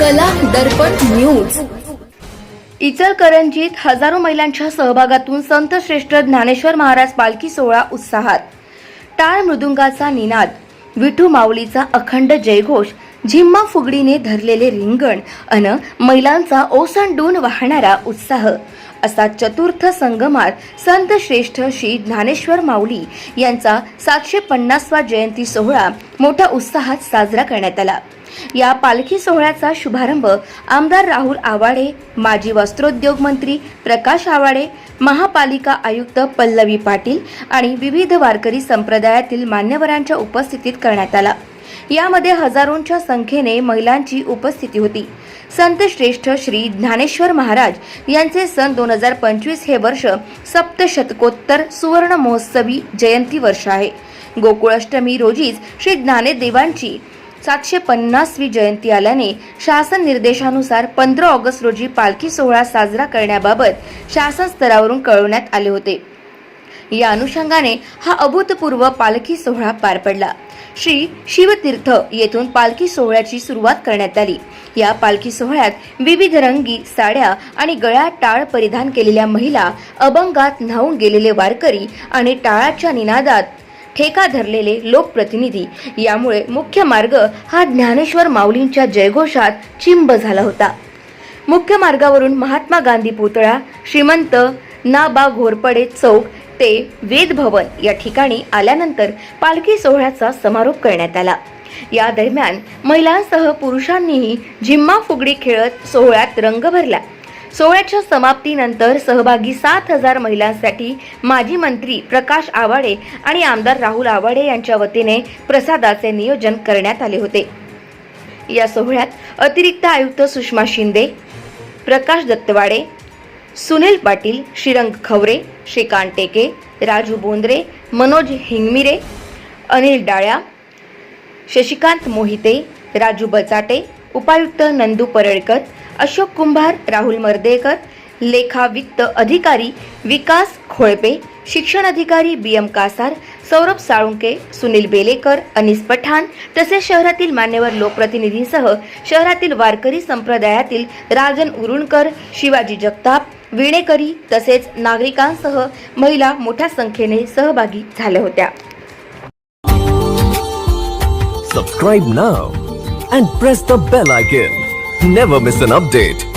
कला दर्पण न्यूज. इचलकरंजीत हजारो महिलांच्या सहभागातून संत श्रेष्ठ ज्ञानेश्वर महाराज पालखी सोहळा उत्साहात. टाळ मृदुंगाचा निनाद विठू माऊलीचा अखंड जयघोष झिम्मा फुगडीने धरलेले रिंगण अन महिलांचा ओसंडून वाहणारा उत्साह. असा चतुर्थ संगमात संत श्रेष्ठ श्री ज्ञानेश्वर माऊली यांचा सातशे पन्नासवा जयंती सोहळा मोठ्या उत्साहात साजरा करण्यात आला. या पालखी सोहळ्याचा शुभारंभ आमदार राहुल आवाडे माजी वस्त्रोद्योग मंत्री प्रकाश आवाडे महापालिका आयुक्त पल्लवी पाटील आणि विविध वारकरी संप्रदायातील मान्यवरांच्या उपस्थितीत करण्यात आला. यामध्ये हजारोंच्या संख्येने महिलांची उपस्थिती होती. संत श्रेष्ठ श्री ज्ञानेश्वर महाराज यांचे सन दोन हजार पंचवीस हे वर्ष सप्तशतकोत्तर सुवर्ण महोत्सवी जयंती वर्ष आहे. गोकुळाष्टमी रोजीच श्री ज्ञानेदेवांची सातशे पन्नासवी जयंती आल्याने शासन निर्देशानुसार पंधरा ऑगस्ट रोजी पालखी सोहळा साजरा करण्याबाबत शासन स्तरावरून कळवण्यात आले होते. या अनुषंगाने हा अभूतपूर्व पालखी सोहळा पार पडला. श्री शिवतीर्थ येथून पालखी सोहळ्याची सुरुवात करण्यात आली. या पालखी सोहळ्यात विविध रंगी साड्या आणि गळ्यात टाळ परिधान केलेल्या महिला अभंगात न्हावून गेलेले वारकरी आणि टाळाच्या निनादात ठेका धरलेले लोकप्रतिनिधी. यामुळे मुख्य मार्ग हा ज्ञानेश्वर माऊलींच्या जयघोषात चिंब झाला होता. मुख्य मार्गावरून महात्मा गांधी पुतळा श्रीमंत नाबा घोरपडे चौक ते वेदभवन या ठिकाणी आल्यानंतर पालखी सोहळ्याचा समारोप करण्यात आला. या दरम्यान महिलांसह पुरुषांनीही झिम्मा फुगडी खेळत सोहळ्यात रंग भरला. सोहळ्याच्या समाप्तीनंतर सहभागी सात हजार महिलांसाठी माजी मंत्री प्रकाश आवाडे आणि आमदार राहुल आवाडे यांच्या वतीने प्रसादाचे नियोजन करण्यात आले होते. या सोहळ्यात अतिरिक्त आयुक्त सुषमा शिंदे प्रकाश दत्तवाडे सुनील पाटील श्रीरंग खवरे श्रीकांत टेके राजू बोंद्रे मनोज हिंगमिरे अनिल डाळ्या शशिकांत मोहिते राजू बचाटे उपायुक्त नंदू परळकर अशोक कुंभार राहुल मर्देकर लेखा वित्त अधिकारी विकास खोळपे शिक्षण अधिकारी बी एम कासार सौरभ साळुंके सुनील बेलेकर अनिस पठाण तसेच शहरातील मान्यवर लोकप्रतिनिधींसह शहरातील वारकरी संप्रदायातील राजन उरुणकर शिवाजी जगताप विणेकरी तसेच नागरिकांसह महिला मोठ्या संख्येने सहभागी झाल्या होत्या. सबस्क्राईब ना and press the bell icon never miss an update